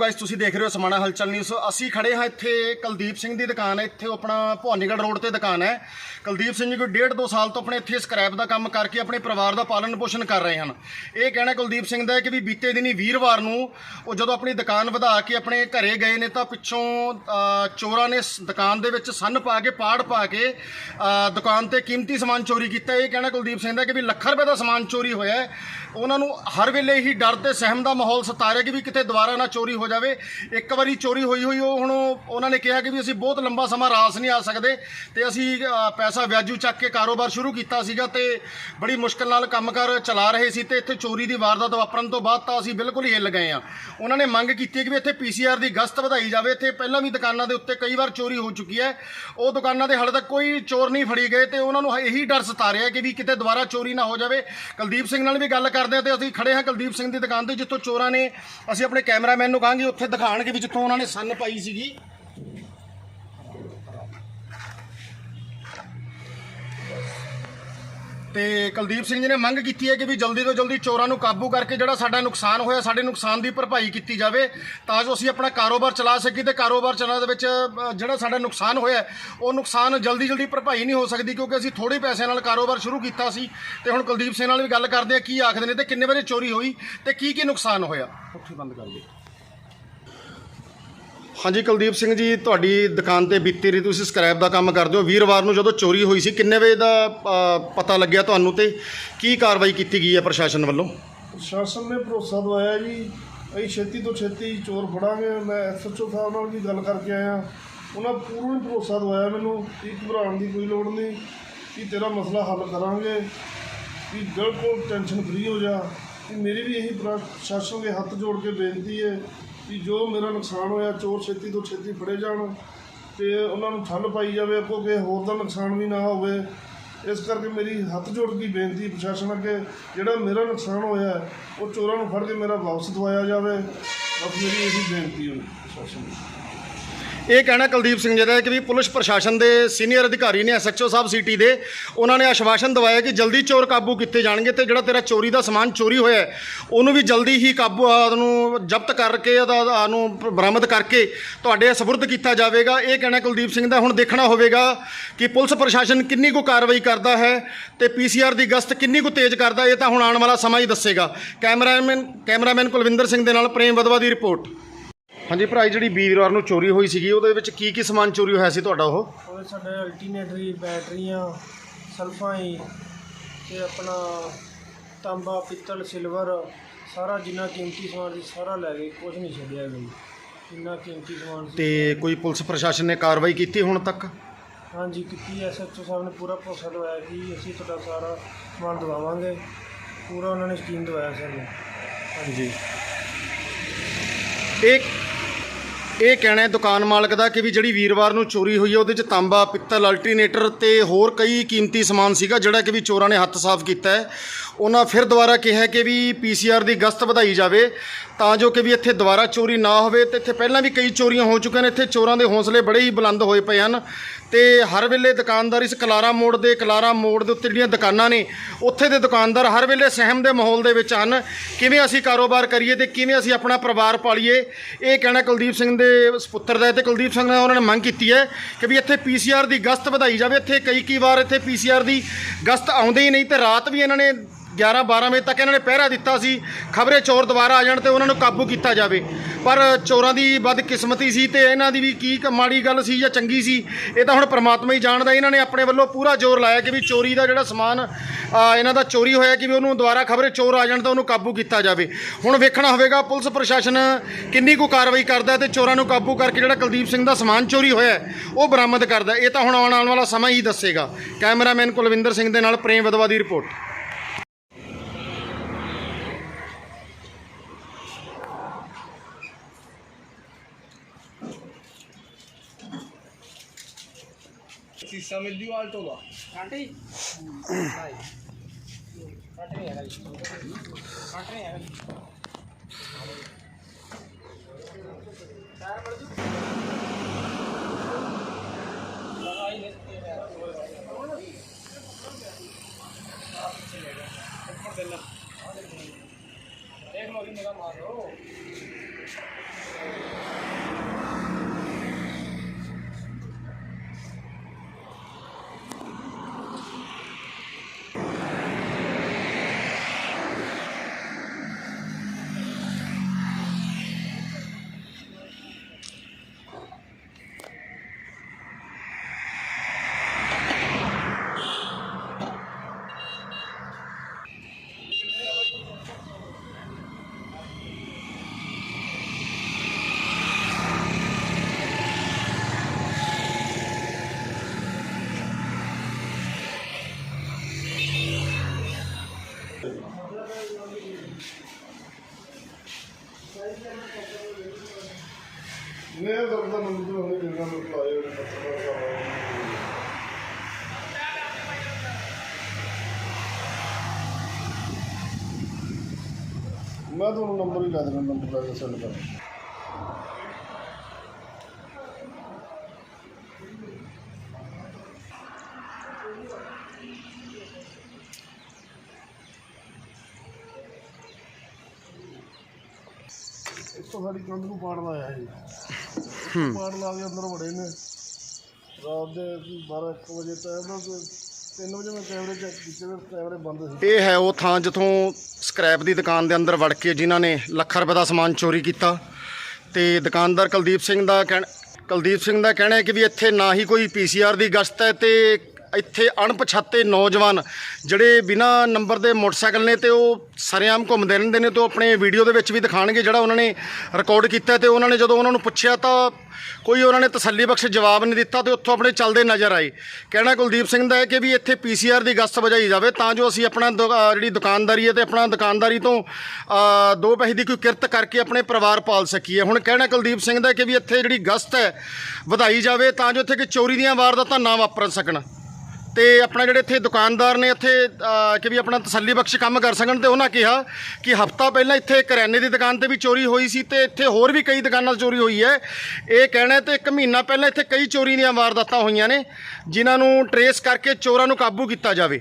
Guys ਤੁਸੀਂ ਦੇਖ ਰਹੇ ਹੋ ਸਮਾਣਾ ਹਲਚਲ ਨਿਊਜ਼ ਅਸੀਂ ਖੜੇ ਹਾਂ ਇੱਥੇ ਕੁਲਦੀਪ ਸਿੰਘ ਦੀ ਦੁਕਾਨ ਹੈ। ਇੱਥੇ ਆਪਣਾ ਭਵਾਨੀਗੜ੍ਹ ਰੋਡ ਤੇ ਦੁਕਾਨ ਹੈ। ਕੁਲਦੀਪ ਸਿੰਘ ਜੀ, ਕੋਈ ਡੇਢ ਦੋ ਸਾਲ ਤੋਂ ਆਪਣੇ ਇੱਥੇ ਸਕ੍ਰੈਪ ਦਾ ਕੰਮ ਕਰਕੇ ਆਪਣੇ ਪਰਿਵਾਰ ਦਾ ਪਾਲਣ ਪੋਸ਼ਣ ਕਰ ਰਹੇ ਹਨ। ਇਹ ਕਹਿਣਾ ਕੁਲਦੀਪ ਸਿੰਘ ਦਾ ਹੈ ਕਿ ਵੀ ਬੀਤੇ ਦਿਨੀ ਵੀਰਵਾਰ ਨੂੰ ਉਹ ਜਦੋਂ ਆਪਣੀ ਦੁਕਾਨ ਵਧਾ ਕੇ ਆਪਣੇ ਘਰੇ ਗਏ ਨੇ ਤਾਂ ਪਿੱਛੋਂ ਚੋਰਾਂ ਨੇ ਦੁਕਾਨ ਦੇ ਵਿੱਚ ਸੰਨ ਪਾ ਕੇ, ਪਾੜ ਪਾ ਕੇ ਦੁਕਾਨ ਤੇ ਕੀਮਤੀ ਸਮਾਨ ਚੋਰੀ ਕੀਤਾ। ਇਹ ਕਹਿਣਾ ਕੁਲਦੀਪ ਸਿੰਘ ਦਾ ਕਿ ਵੀ ਲੱਖਾਂ ਰੁਪਏ ਦਾ ਸਮਾਨ ਚੋਰੀ ਹੋਇਆ ਉਹਨਾਂ ਨੂੰ ਹਰ ਵੇਲੇ ਹੀ ਡਰ ਤੇ ਸਹਿਮ ਦਾ ਮਾਹੌਲ ਸਤਾ ਰਿਹਾ ਕਿ ਵੀ ਕਿਤੇ ਦੁਬਾਰਾ ਨਾ ਚੋਰੀ ਹੋ ਜਾਵੇ। ਇੱਕ ਵਾਰੀ ਚੋਰੀ ਹੋਈ ਹੋਈ, ਉਹ ਹੁਣ ਉਹਨਾਂ ਨੇ ਕਿਹਾ ਕਿ ਵੀ ਅਸੀਂ ਬਹੁਤ ਲੰਬਾ ਸਮਾਂ ਰਾਸ ਨਹੀਂ ਆ ਸਕਦੇ ਤੇ ਅਸੀਂ ਪੈਸਾ ਵਿਆਜੂ ਚੱਕ ਕੇ ਕਾਰੋਬਾਰ ਸ਼ੁਰੂ ਕੀਤਾ ਸੀਗਾ ਤੇ ਬੜੀ ਮੁਸ਼ਕਲ ਨਾਲ ਕੰਮਕਾਰ ਚਲਾ ਰਹੇ ਸੀ ਤੇ ਇੱਥੇ ਚੋਰੀ ਦੀ ਵਾਰਦਾਤ ਵਾਪਰਨ ਤੋਂ ਬਾਅਦ ਤਾਂ ਅਸੀਂ ਬਿਲਕੁਲ ਹੀ ਹਿੱਲ ਗਏ ਆ ਉਹਨਾਂ ਨੇ ਮੰਗ ਕੀਤੀ ਕਿ ਵੀ ਇੱਥੇ ਪੀਸੀਆਰ ਦੀ ਗਸ਼ਤ ਵਧਾਈ ਜਾਵੇ। ਇੱਥੇ ਪਹਿਲਾਂ ਵੀ ਦੁਕਾਨਾਂ ਦੇ ਉੱਤੇ ਕਈ ਵਾਰ ਚੋਰੀ ਹੋ ਚੁੱਕੀ ਹੈ। ਉਹ ਦੁਕਾਨਾਂ ਦੇ ਹਾਲੇ ਤੱਕ ਕੋਈ ਚੋਰ ਨਹੀਂ ਫੜੀ ਗਏ ਤੇ ਉਹਨਾਂ ਨੂੰ ਇਹੀ ਡਰ ਸਤਾ ਰਿਹਾ ਕਿ ਵੀ ਕਿਤੇ ਦੁਬਾਰਾ ਚੋਰੀ ਨਾ ਹੋ ਜਾਵੇ। ਕੁਲਦੀਪ ਸਿੰਘ ਨਾਲ ਵੀ ਗੱਲ ਕਰਦੇ ਆ ਤੇ ਅਸੀਂ ਖੜੇ ਹਾਂ ਕੁਲਦੀਪ ਸਿੰਘ ਦੀ ਦੁਕਾਨ ਤੇ, ਜਿੱਥੋਂ ਚੋਰਾਂ ਨੇ ਅਸੀਂ ਆਪਣੇ ਕੈਮਰਾਮੈਨ ਨੂੰ ਕਹਾਂਗੇ ਉੱਥੇ ਦਿਖਾਣਗੇ ਵੀ ਜਿੱਥੋਂ ਉਹਨਾਂ ਨੇ ਸੰਨ ਪਾਈ ਸੀਗੀ। ਤੇ ਕੁਲਦੀਪ ਸਿੰਘ ਜੀ ਨੇ ਮੰਗ ਕੀਤੀ ਹੈ ਕਿ ਵੀ ਜਲਦੀ ਤੋਂ ਜਲਦੀ ਚੋਰਾਂ ਨੂੰ ਕਾਬੂ ਕਰਕੇ ਜਿਹੜਾ ਸਾਡਾ ਨੁਕਸਾਨ ਹੋਇਆ, ਸਾਡੇ ਨੁਕਸਾਨ ਦੀ ਭਰਪਾਈ ਕੀਤੀ ਜਾਵੇ, ਤਾਂ ਜੋ ਅਸੀਂ ਆਪਣਾ ਕਾਰੋਬਾਰ ਚਲਾ ਸਕੀਏ ਤੇ ਕਾਰੋਬਾਰ ਚਲਾਉਣ ਦੇ ਵਿੱਚ ਜਿਹੜਾ ਸਾਡਾ ਨੁਕਸਾਨ ਹੋਇਆ, ਉਹ ਨੁਕਸਾਨ ਜਲਦੀ ਜਲਦੀ ਭਰਪਾਈ ਨਹੀਂ ਹੋ ਸਕਦੀ ਕਿਉਂਕਿ ਅਸੀਂ ਥੋੜੇ ਪੈਸਿਆਂ ਨਾਲ ਕਾਰੋਬਾਰ ਸ਼ੁਰੂ ਕੀਤਾ ਸੀ। ਤੇ ਹੁਣ ਕੁਲਦੀਪ ਸਿੰਘ ਨਾਲ ਵੀ ਗੱਲ ਕਰਦੇ ਆ, ਕੀ ਆਖਦੇ ਨੇ ਤੇ ਕਿੰਨੇ ਵਜੇ ਚੋਰੀ ਹੋਈ ਤੇ ਕੀ ਕੀ ਨੁਕਸਾਨ ਹੋਇਆ? ਉੱਥੇ ਬੰਦ ਕਰ ਦਿਓ ਹਾਂਜੀ ਕੁਲਦੀਪ ਸਿੰਘ ਜੀ ਤੁਹਾਡੀ ਦੁਕਾਨ ਤੇ ਬੀਤੀ ਰਹੀ ਤੁਸੀਂ ਸਕ੍ਰੈਪ ਦਾ ਕੰਮ ਕਰਦੇ ਹੋ। ਵੀਰਵਾਰ ਨੂੰ ਜਦੋਂ ਚੋਰੀ ਹੋਈ ਸੀ ਕਿੰਨੇ ਵਜੇ ਦਾ ਅ, ਪਤਾ ਲੱਗਿਆ ਤੁਹਾਨੂੰ ਤੇ ਕੀ ਕਾਰਵਾਈ ਕੀਤੀ ਗਈ ਹੈ ਪ੍ਰਸ਼ਾਸਨ ਵੱਲੋਂ? ਪ੍ਰਸ਼ਾਸਨ ਨੇ ਭਰੋਸਾ ਦਵਾਇਆ ਜੀ ਅਸੀਂ ਛੇਤੀ ਤੋਂ ਛੇਤੀ ਚੋਰ ਫੜਾਂਗੇ। ਮੈਂ ਐਸਐਚਓ ਸਾਹਿਬ ਨਾਲ ਵੀ ਗੱਲ ਕਰਕੇ ਆਇਆ। ਉਹਨਾਂ ਪੂਰਨ ਭਰੋਸਾ ਦਵਾਇਆ ਮੈਨੂੰ ਕਿ ਘਬਰਾਉਣ ਦੀ ਕੋਈ ਲੋੜ ਨਹੀਂ ਕਿ ਤੇਰਾ ਮਸਲਾ ਹੱਲ ਕਰਾਂਗੇ ਕਿ ਬਿਲਕੁਲ ਟੈਨਸ਼ਨ ਫਰੀ ਹੋ ਜਾ। ਕਿ ਮੇਰੀ ਵੀ ਇਹੀ ਪ੍ਰਸ਼ਾਸਨ ਦੇ ਹੱਥ ਜੋੜ ਕੇ ਬੇਨਤੀ ਹੈ ਕਿ ਜੋ ਮੇਰਾ ਨੁਕਸਾਨ ਹੋਇਆ, ਚੋਰ ਛੇਤੀ ਤੋਂ ਛੇਤੀ ਫੜੇ ਜਾਣ ਤੇ ਉਹਨਾਂ ਨੂੰ ਠੱਲ ਪਾਈ ਜਾਵੇ, ਅੱਗੋਂ ਕਿਸੇ ਹੋਰ ਦਾ ਨੁਕਸਾਨ ਵੀ ਨਾ ਹੋਵੇ। ਇਸ ਕਰਕੇ ਮੇਰੀ ਹੱਥ ਜੋੜ ਕੇ ਬੇਨਤੀ ਪ੍ਰਸ਼ਾਸਨ ਅੱਗੇ, ਜਿਹੜਾ ਮੇਰਾ ਨੁਕਸਾਨ ਹੋਇਆ, ਉਹ ਚੋਰਾਂ ਨੂੰ ਫੜ ਕੇ ਮੇਰਾ ਵਾਪਸ ਦਵਾਇਆ ਜਾਵੇ। ਬਸ ਮੇਰੀ ਇਹੀ ਬੇਨਤੀ ਹੈ ਪ੍ਰਸ਼ਾਸਨ ਨੂੰ। ਇਹ ਕਹਿਣਾ ਕੁਲਦੀਪ ਸਿੰਘ ਜੀ ਦਾ ਹੈ ਕਿ ਵੀ ਪੁਲਿਸ ਪ੍ਰਸ਼ਾਸਨ ਦੇ ਸੀਨੀਅਰ ਅਧਿਕਾਰੀ ਨੇ ਐਸਐਚਓ ਸਾਹਿਬ ਸਿਟੀ ਦੇ ਉਹਨਾਂ ਨੇ ਆਸ਼ਵਾਸਨ ਦਵਾਇਆ ਕਿ ਜਲਦੀ ਚੋਰ ਕਾਬੂ ਕੀਤੇ ਜਾਣਗੇ ਤੇ ਜਿਹੜਾ ਤੇਰਾ ਚੋਰੀ ਦਾ ਸਮਾਨ ਚੋਰੀ ਹੋਇਆ ਉਹਨੂੰ ਵੀ ਜਲਦੀ ਹੀ ਕਾਬੂ ਆ, ਉਹਨੂੰ ਜ਼ਬਤ ਕਰਕੇ ਉਹਦਾ ਉਹਦਾ ਨੂੰ ਬਰਾਮਦ ਕਰਕੇ ਤੁਹਾਡੇ ਸਪੁਰਦ ਕੀਤਾ ਜਾਵੇਗਾ। ਇਹ ਕਹਿਣਾ ਕੁਲਦੀਪ ਸਿੰਘ ਦਾ ਹੁਣ ਦੇਖਣਾ ਹੋਵੇਗਾ ਕਿ ਪੁਲਿਸ ਪ੍ਰਸ਼ਾਸਨ ਕਿੰਨੀ ਕੁ ਕਾਰਵਾਈ ਕਰਦਾ ਹੈ ਤੇ ਪੀਸੀਆਰ ਦੀ ਗਸ਼ਤ ਕਿੰਨੀ ਕੁ ਤੇਜ਼ ਕਰਦਾ ਇਹ ਤਾਂ ਹੁਣ ਆਉਣ ਵਾਲਾ ਸਮਾਂ ਹੀ ਦੱਸੇਗਾ। ਕੈਮਰਾਮੈਨ ਕੈਮਰਾਮੈਨ ਕੁਲਵਿੰਦਰ ਸਿੰਘ ਦੇ ਨਾਲ ਪ੍ਰੇਮ ਵਦਵਾ ਦੀ ਰਿਪੋਰਟ। ਹਾਂਜੀ ਭਰਾ ਜੀ, ਜਿਹੜੀ ਵੀਰਵਾਰ ਨੂੰ ਚੋਰੀ ਹੋਈ ਸੀਗੀ ਉਹਦੇ ਵਿੱਚ ਕੀ ਕੀ ਸਮਾਨ ਚੋਰੀ ਹੋਇਆ ਸੀ ਤੁਹਾਡਾ ਉਹ? ਉਹ ਸਾਡੇ ਅਲਟਰਨੇਟਰੀ ਬੈਟਰੀਆਂ ਸਲਫਾਂ ਹੀ ਤੇ ਆਪਣਾ ਤਾਂਬਾ ਪਿੱਤਲ ਸਿਲਵਰ ਸਾਰਾ ਜਿੰਨਾ ਕੀਮਤੀ ਸਮਾਨ ਸੀ ਸਾਰਾ ਲੈ ਗਏ ਕੁਝ ਨਹੀਂ ਛੱਡਿਆ ਗਈ ਜਿੰਨਾ ਕੀਮਤੀ ਸਮਾਨ ਸੀ। ਤੇ ਕੋਈ ਪੁਲਿਸ ਪ੍ਰਸ਼ਾਸਨ ਨੇ ਕਾਰਵਾਈ ਕੀਤੀ ਹੁਣ ਤੱਕ? ਹਾਂਜੀ ਕੀਤੀ ਐਸਐਚਓ ਸਾਹਿਬ ਨੇ ਪੂਰਾ ਭਰੋਸਾ ਦਵਾਇਆ ਕਿ ਅਸੀਂ ਤੁਹਾਡਾ ਸਾਰਾ ਸਮਾਨ ਦਵਾਵਾਂਗੇ। ਪੂਰਾ ਉਹਨਾਂ ਨੇ ਸਕੀਮ ਦਵਾਇਆ ਸਾਨੂੰ। ਹਾਂਜੀ। ਇਹ ਇਹ ਕਹਿਣਾ ਹੈ ਦੁਕਾਨ ਮਾਲਕ ਦਾ ਕਿ ਵੀ ਜਿਹੜੀ ਵੀਰਵਾਰ ਨੂੰ ਚੋਰੀ ਹੋਈ ਹੈ, ਉਹਦੇ ਚ ਤਾਂਬਾ, ਪਿੱਤਲ, ਅਲਟਰਨੇਟਰ ਤੇ ਹੋਰ ਕਈ ਕੀਮਤੀ ਸਮਾਨ ਸੀਗਾ, ਜਿਹੜਾ ਕਿ ਵੀ ਚੋਰਾਂ ਨੇ ਹੱਥ ਸਾਫ਼ ਕੀਤਾ ਹੈ। ਉਹਨਾਂ ਫਿਰ ਦੁਬਾਰਾ ਕਿਹਾ ਕਿ ਵੀ ਪੀਸੀਆਰ ਦੀ ਗਸ਼ਤ ਵਧਾਈ ਜਾਵੇ। ਤਾਂ ਜੋ ਕਿ ਵੀ ਇੱਥੇ ਦੁਬਾਰਾ ਚੋਰੀ ਨਾ ਹੋਵੇ ਤੇ ਇੱਥੇ ਪਹਿਲਾਂ ਵੀ ਕਈ ਚੋਰੀਆਂ ਹੋ ਚੁੱਕੀਆਂ ਨੇ, ਇੱਥੇ ਚੋਰਾਂ ਦੇ ਹੌਸਲੇ ਬੜੇ ਹੀ ਬੁਲੰਦ ਹੋਏ ਪਏ ਹਨ। ਤੇ ਹਰ ਵੇਲੇ ਦੁਕਾਨਦਾਰ ਇਸ ਕਲਾਰਾ ਮੋੜ ਦੇ, ਕਲਾਰਾ ਮੋੜ ਦੇ ਉੱਤੇ ਜਿਹੜੀਆਂ ਦੁਕਾਨਾਂ ਨੇ, ਉੱਥੇ ਦੇ ਦੁਕਾਨਦਾਰ ਹਰ ਵੇਲੇ ਸਹਿਮ ਦੇ ਮਾਹੌਲ ਦੇ ਵਿੱਚ ਹਨ। ਕਿਵੇਂ ਅਸੀਂ ਕਾਰੋਬਾਰ ਕਰੀਏ ਤੇ ਕਿਵੇਂ ਅਸੀਂ ਆਪਣਾ ਪਰਿਵਾਰ ਪਾਲੀਏ? ਇਹ ਕਹਿਣਾ ਕੁਲਦੀਪ ਸਿੰਘ ਦੇ ਸੁਪੁੱਤਰ ਦਾ ਹੈ ਤੇ ਕੁਲਦੀਪ ਸਿੰਘ ਨੇ ਉਹਨਾਂ ਨੇ ਮੰਗ ਕੀਤੀ ਹੈ ਕਿ ਵੀ ਇੱਥੇ ਪੀਸੀਆਰ ਦੀ ਗਸ਼ਤ ਵਧਾਈ ਜਾਵੇ। ਇੱਥੇ ਕਈ ਕਈ ਵਾਰ ਇੱਥੇ ਪੀਸੀਆਰ ਦੀ ਗਸ਼ਤ ਆਉਂਦੇ ਹੀ ਨਹੀਂ ਤੇ ਰਾਤ ਵੀ ਇਹਨਾਂ ਨੇ 11 12 ਵਜੇ ਤੱਕ ਇਹਨਾਂ ਨੇ ਪਹਿਰਾ ਦਿੱਤਾ ਸੀ, ਖਬਰੇ ਚੋਰ ਦੁਬਾਰਾ ਆ ਜਾਣ ਤੇ ਉਹਨਾਂ ਨੂੰ ਕਾਬੂ ਕੀਤਾ ਜਾਵੇ। ਪਰ ਚੋਰਾਂ ਦੀ ਬਦਕਿਸਮਤੀ ਸੀ ਤੇ ਇਹਨਾਂ ਦੀ ਵੀ ਕੀ ਕ- ਮਾੜੀ ਗੱਲ ਸੀ ਜਾਂ ਚੰਗੀ ਸੀ, ਇਹ ਤਾਂ ਹੁਣ ਪ੍ਰਮਾਤਮਾ ਹੀ ਜਾਣਦਾ। ਇਹਨਾਂ ਨੇ ਆਪਣੇ ਵੱਲੋਂ ਪੂਰਾ ਜ਼ੋਰ ਲਾਇਆ ਕਿ ਵੀ ਚੋਰੀ ਦਾ ਜਿਹੜਾ ਸਮਾਨ ਇਹਨਾਂ ਦਾ ਚੋਰੀ ਹੋਇਆ ਕਿ ਵੀ ਉਹਨੂੰ ਦੁਬਾਰਾ ਖਬਰੇ ਚੋਰ ਆ ਜਾਣ ਤਾਂ ਉਹਨੂੰ ਕਾਬੂ ਕੀਤਾ ਜਾਵੇ। ਹੁਣ ਵੇਖਣਾ ਹੋਵੇਗਾ, ਪੁਲਿਸ ਪ੍ਰਸ਼ਾਸਨ ਕਿੰਨੀ ਕੁ ਕਾਰਵਾਈ ਕਰਦਾ ਹੈ ਤੇ ਚੋਰਾਂ ਨੂੰ ਕਾਬੂ ਕਰਕੇ ਜਿਹੜਾ ਕੁਲਦੀਪ ਸਿੰਘ ਦਾ ਸਮਾਨ ਚੋਰੀ ਹੋਇਆ ਉਹ ਬਰਾਮਦ ਕਰਦਾ ਇਹ ਤਾਂ ਹੁਣ ਆਉਣ ਆਉਣ ਵਾਲਾ ਸਮਾਂ ਹੀ ਦੱਸੇਗਾ। ਕੈਮਰਾਮੈਨ ਕੁਲਵਿੰਦਰ ਸਿੰਘ ਦੇ ਨਾਲ ਪ੍ਰੇਮ ਵਦਵਾ ਦੀ ਰਿਪੋਰਟ। ਸੀਸਾ ਮਿਲ ਜੂ ਆਲਟੋ ਦਾ ਆਂਟੀ ਕੱਟ ਨਹੀਂ ਹੈਗਾ ਜੀ ਕੱਟ ਮੈਂ ਦਾ ਨੰਬਰ ਹੋਣੇ ਜਿਹੜਾ ਮੈਂ ਲਾਇਆ ਉਹਨੇ ਪੱਤਰ ਮੈਂ ਤੁਹਾਨੂੰ ਨੰਬਰ ਹੀ ਲਾ ਦੇਣਾ, ਨੰਬਰ ਲਾ ਕੇ ਸੈਂਡ ਕਰ। ਇੱਥੋਂ ਸਾਡੀ ਕੰਧ ਨੂੰ ਪਾੜ ਲਾਇਆ ਜੀ ਪਾੜ ਲਾ ਕੇ ਅੰਦਰ ਵੜੇ ਨੇ। ਰਾਤ ਦੇ 12 1 ਵਜੇ ਟਾਈਮ ਦਾ 3 ਵਜੇ ਮੈਂ ਕੈਮਰੇ ਚੈੱਕ ਕੀਤੇ ਤੇ ਕੈਮਰੇ ਬੰਦ ਸੀ। ਇਹ ਹੈ ਉਹ ਥਾਂ ਜਿੱਥੋਂ ਸਕ੍ਰੈਪ ਦੀ ਦੁਕਾਨ ਦੇ ਅੰਦਰ ਵੜ ਕੇ ਜਿਨ੍ਹਾਂ ਨੇ ਲੱਖਾਂ ਰੁਪਏ ਦਾ ਸਮਾਨ ਚੋਰੀ ਕੀਤਾ। ਤੇ ਦੁਕਾਨਦਾਰ ਕੁਲਦੀਪ ਸਿੰਘ ਦਾ ਕਹਿਣ ਕੁਲਦੀਪ ਸਿੰਘ ਦਾ ਕਹਿਣਾ ਹੈ ਕਿ ਵੀ ਇੱਥੇ ਨਾ ਹੀ ਕੋਈ ਪੀਸੀਆਰ ਦੀ ਗਸ਼ਤ ਹੈ ਤੇ ਇੱਥੇ ਅਣਪਛਾਤੇ ਨੌਜਵਾਨ ਜਿਹੜੇ ਬਿਨਾਂ ਨੰਬਰ ਦੇ ਮੋਟਰਸਾਈਕਲ ਨੇ ਤੇ ਉਹ ਸਰੇਆਮ ਘੁੰਮਦੇ ਰਹਿੰਦੇ ਨੇ ਤੇ ਉਹ ਆਪਣੇ ਵੀਡੀਓ ਦੇ ਵਿੱਚ ਵੀ ਦਿਖਾਣਗੇ ਜਿਹੜਾ ਉਹਨਾਂ ਨੇ ਰਿਕਾਰਡ ਕੀਤਾ ਤੇ ਉਹਨਾਂ ਨੇ ਜਦੋਂ ਉਹਨਾਂ ਨੂੰ ਪੁੱਛਿਆ ਤਾਂ ਕੋਈ ਉਹਨਾਂ ਨੇ ਤਸੱਲੀ ਬਖਸ਼ ਜਵਾਬ ਨਹੀਂ ਦਿੱਤਾ ਤੇ ਉੱਥੋਂ ਆਪਣੇ ਚੱਲਦੇ ਨਜ਼ਰ ਆਏ। ਕਹਿਣਾ ਕੁਲਦੀਪ ਸਿੰਘ ਦਾ ਹੈ ਕਿ ਵੀ ਇੱਥੇ ਪੀਸੀਆਰ ਦੀ ਗਸ਼ਤ ਵਜਾਈ ਜਾਵੇ ਤਾਂ ਜੋ ਅਸੀਂ ਆਪਣਾ ਦੁ- ਜਿਹੜੀ ਦੁਕਾਨਦਾਰੀ ਹੈ ਤੇ ਆਪਣਾ ਦੁਕਾਨਦਾਰੀ ਤੋਂ ਦੋ ਪੈਸੇ ਦੀ ਕੋਈ ਕਿਰਤ ਕਰਕੇ ਆਪਣੇ ਪਰਿਵਾਰ ਪਾਲ ਸਕੀਏ। ਹੁਣ ਕਹਿਣਾ ਕੁਲਦੀਪ ਸਿੰਘ ਦਾ ਕਿ ਵੀ ਇੱਥੇ ਜਿਹੜੀ ਗਸ਼ਤ ਹੈ ਵਧਾਈ ਜਾਵੇ ਤਾਂ ਜੋ ਇੱਥੇ ਕਿ ਚੋਰੀ ਦੀਆਂ ਵਾਰਦਾਤਾਂ ਨਾ ਵਾਪਰ ਸਕਣ। ਤੇ ਆਪਣਾ ਜਿਹੜੇ ਇੱਥੇ ਦੁਕਾਨਦਾਰ ਨੇ ਇੱਥੇ ਅਹ, ਕਿ ਵੀ ਆਪਣਾ ਤਸੱਲੀ ਬਖਸ਼ ਕੰਮ ਕਰ ਸਕਣ ਤੇ ਉਹਨਾਂ ਕਿਹਾ ਕਿ ਹਫਤਾ ਪਹਿਲਾਂ ਇੱਥੇ ਕਰਿਆਨੇ ਦੀ ਦੁਕਾਨ ਤੇ ਵੀ ਚੋਰੀ ਹੋਈ ਸੀ ਤੇ ਇੱਥੇ ਹੋਰ ਵੀ ਕਈ ਦੁਕਾਨਾਂ 'ਤੇ ਚੋਰੀ ਹੋਈ ਹੈ। ਇਹ ਕਹਿਣਾ ਹੈ ਤੇ ਇੱਕ ਮਹੀਨਾ ਪਹਿਲਾਂ ਇੱਥੇ ਕਈ ਚੋਰੀ ਦੀਆਂ ਵਾਰਦਾਤਾਂ ਹੋਈਆਂ ਨੇ ਜਿਨ੍ਹਾਂ ਨੂੰ ਟਰੇਸ ਕਰਕੇ ਚੋਰਾਂ ਨੂੰ ਕਾਬੂ ਕੀਤਾ ਜਾਵੇ।